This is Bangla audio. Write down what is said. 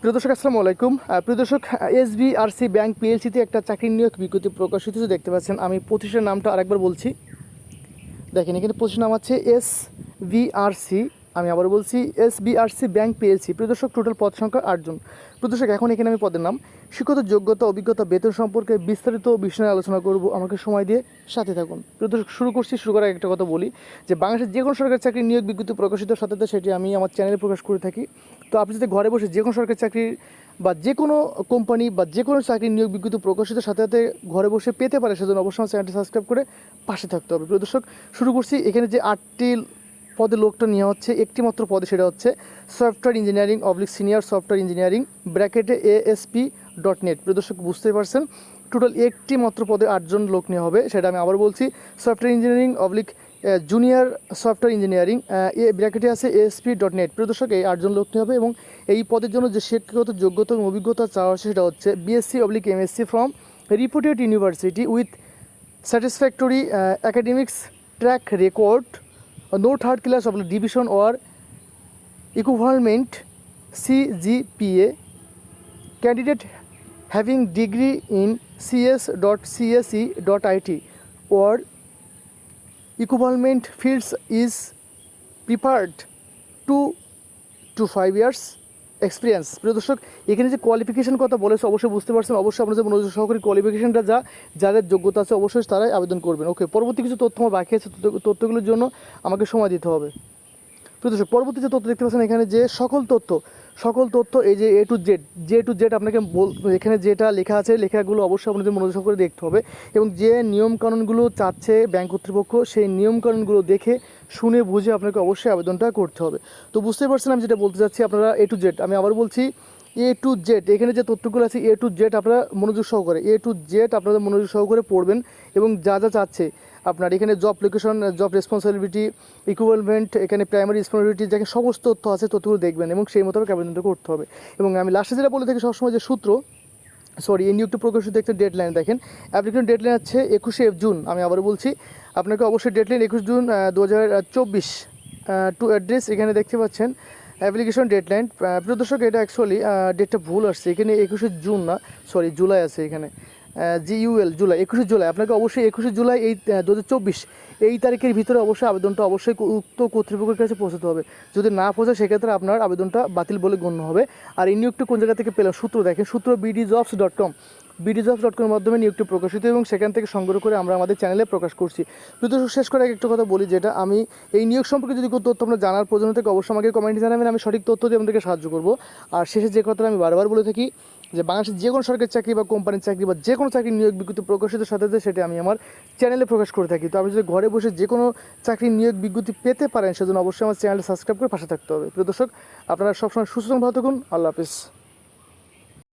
প্রিয় দর্শক, আসসালামু আলাইকুম। প্রিয় দর্শক, এসবিআরসি ব্যাংক পিএলসিতে একটা চাকরির নিয়োগ বিজ্ঞপ্তি প্রকাশিত দেখতে পাচ্ছেন। আমি পঁচিশের নামটা আরেকবার বলছি। দেখেন, এখানে প্রতিষ্ঠান নাম আছে এস বিআরসি আমি আবার বলছি এস বিআরসি ব্যাংক পিএলসি প্রিয় দর্শক টোটাল পদ সংখ্যা আটজন। প্রদর্শক এখন এখানে আমি পদের নাম। শিক্ষত যোগ্যতা, অভিজ্ঞতা, বেতন সম্পর্কে বিস্তারিত বিষয়ে আলোচনা করব। আমাকে সময় দিয়ে সাথে থাকুন। প্রদর্শক শুরু করছি, শুরু করার একটা কথা বলি যে বাংলাদেশের যে কোনো সরকারি চাকরির নিয়োগ বিজ্ঞপ্তি প্রকাশিত সাথে সেটি আমি আমার চ্যানেলে প্রকাশ করে থাকি। তো আপনি যদি ঘরে বসে যে কোনো সরকারি চাকরির বা যে কোনো কোম্পানি বা যে কোনো চাকরির নিয়োগ বিজ্ঞপ্তি প্রকাশিত সাথে সাথে ঘরে বসে পেতে পারে, সেজন্য অবশ্যই চ্যানেলটি সাবস্ক্রাইব করে পাশে থাকতে হবে। প্রদর্শক শুরু করছি। এখানে যে আটটি পদে লোকটা নেওয়া হচ্ছে একটি মাত্র পদে সেটা হচ্ছে software engineering oblique senior software engineering ব্র্যাকেটে এএসপি ডট নেট প্রিয় দর্শক বুঝতেই পারছেন? টোটাল একটি মাত্র পদে আটজন লোক নেওয়া হবে সেটা আমি আবার বলছি। Software engineering oblique junior software engineering এ ব্র্যাকেটে আছে এএসপি ডট নেট প্রিয় দর্শক এই আটজন লোক নেওয়া হবে এবং এই পদের জন্য যে শিক্ষাগত যোগ্যতা এবং অভিজ্ঞতা চাওয়া হচ্ছে সেটা হচ্ছে BSc oblique MSc from reputed university with satisfactory academics track uh, no third class of division or equivalent cgpa candidate having degree in cs.csc.it or equivalent fields is prepared to two five years experience প্রিয় দর্শক, এখানে যে কোয়ালিফিকেশন কথা বলেছে, অবশ্যই বুঝতে পারছেন। অবশ্যই আপনাদের মনোযোগ সহকারী কোয়ালিফিকেশনটা যা, যাদের যোগ্যতা আছে, অবশ্যই তারাই আবেদন করবেন। ওকে পরবর্তী কিছু তথ্য আমার বাকি আছে, তথ্য- তথ্যগুলোর জন্য আমাকে সময় দিতে হবে। প্রিয় দর্শক, পরবর্তী যে তথ্য দেখতে পাচ্ছেন এখানে যে সকল তথ্য সকল তথ্য এই যে A to Z J to Z আপনাকে বল এখানে যেটা লেখা আছে, লেখাগুলো অবশ্যই আপনাদের মনোযোগ করে দেখতে হবে এবং যে নিয়মকানুনগুলো চাচ্ছে ব্যাংক কর্তৃপক্ষ, সেই নিয়মকানুনগুলো দেখে, শুনে, বুঝে আপনাকে অবশ্যই আবেদনটা করতে হবে। তো বুঝতেই পারছেন আমি যেটা বলতে চাচ্ছি, আপনারা এ টু জেড আমি আবার বলছি এ টু জেড এখানে যে তথ্যগুলো আছে এ টু জেড আপনারা মনোযোগ সহকারে এ টু জেড আপনাদের মনোযোগ সহকারে পড়বেন এবং যা যা চাচ্ছে আপনার এখানে job location job responsibility equivalent এখানে প্রাইমারি রেসপন্সিবিলিটি যাকে সমস্ত তথ্য আছে, তথ্যগুলো দেখবেন এবং সেই মোতাবেক আবেদনটা করতে হবে। এবং আমি লাস্টে যেটা বলে থাকি সবসময় যে সূত্র সরি এই নিয়োগটি প্রকাশিত একটা ডেডলাইন দেখেন। অ্যাপ্লিকেশন ডেডলাইন হচ্ছে একুশে জুন, আমি আবারও বলছি। আপনাকে অবশ্যই ডেডলাইন একুশ জুন দু হাজার চব্বিশ টু অ্যাড্রেস এখানে দেখতে পাচ্ছেন অ্যাপ্লিকেশন ডেডলাইন প্রিয় দর্শক, এটা অ্যাকচুয়ালি ডেটটা ভুল আসছে। এখানে একুশে জুন না সরি জুলাই আছে এখানে। জিইউএল জুলাই, একুশে জুলাই। আপনাকে অবশ্যই একুশে জুলাই এই দু হাজার চব্বিশ এই তারিখের ভিতরে অবশ্যই আবেদনটা অবশ্যই উক্ত কর্তৃপক্ষের কাছে পৌঁছাতে হবে। যদি না পৌঁছায়, সেক্ষেত্রে আপনার আবেদনটা বাতিল বলে গণ্য হবে। আর এই নিয়োগটি কোন জায়গা থেকে পেলাম সূত্র দেখেন, সূত্র BD jobs dot com BD jobs dot কমের মাধ্যমে নিয়োগটি প্রকাশিত এবং সেখান থেকে সংগ্রহ করে আমরা আমাদের চ্যানেলে প্রকাশ করছি। কিন্তু শেষ করে একটা কথা বলি যেটা আমি এই নিয়োগ সম্পর্কে যদি কোনো তথ্য আপনার জানার প্রয়োজন থেকে, অবশ্যই আমাকে কমেন্টে জানাবেন, আমি সঠিক তথ্য দিয়ে আপনাদেরকে সাহায্য করব। আর শেষে যে কথাটা আমি বারবার বলে থাকি, যে বাংলাদেশের যে কোনো সরকারি চাকরি বা কোম্পানির চাকরি বা যে কোনো চাকরির নিয়োগ বিজ্ঞপ্তি প্রকাশিত সাথে সাথে সেটা আমি আমার চ্যানেলে প্রকাশ করে থাকি। তো আপনি যদি ঘরে বসে যে কোনো চাকরির নিয়োগ বিজ্ঞপ্তি পেতে পারেন, সেজন্য অবশ্যই আমার চ্যানেলটা সাবস্ক্রাইব করে পাশে থাকতে হবে। প্রিয় দর্শক, আপনারা সবসময় সুস্থ ভালো থাকুন। আল্লাহ হাফিজ।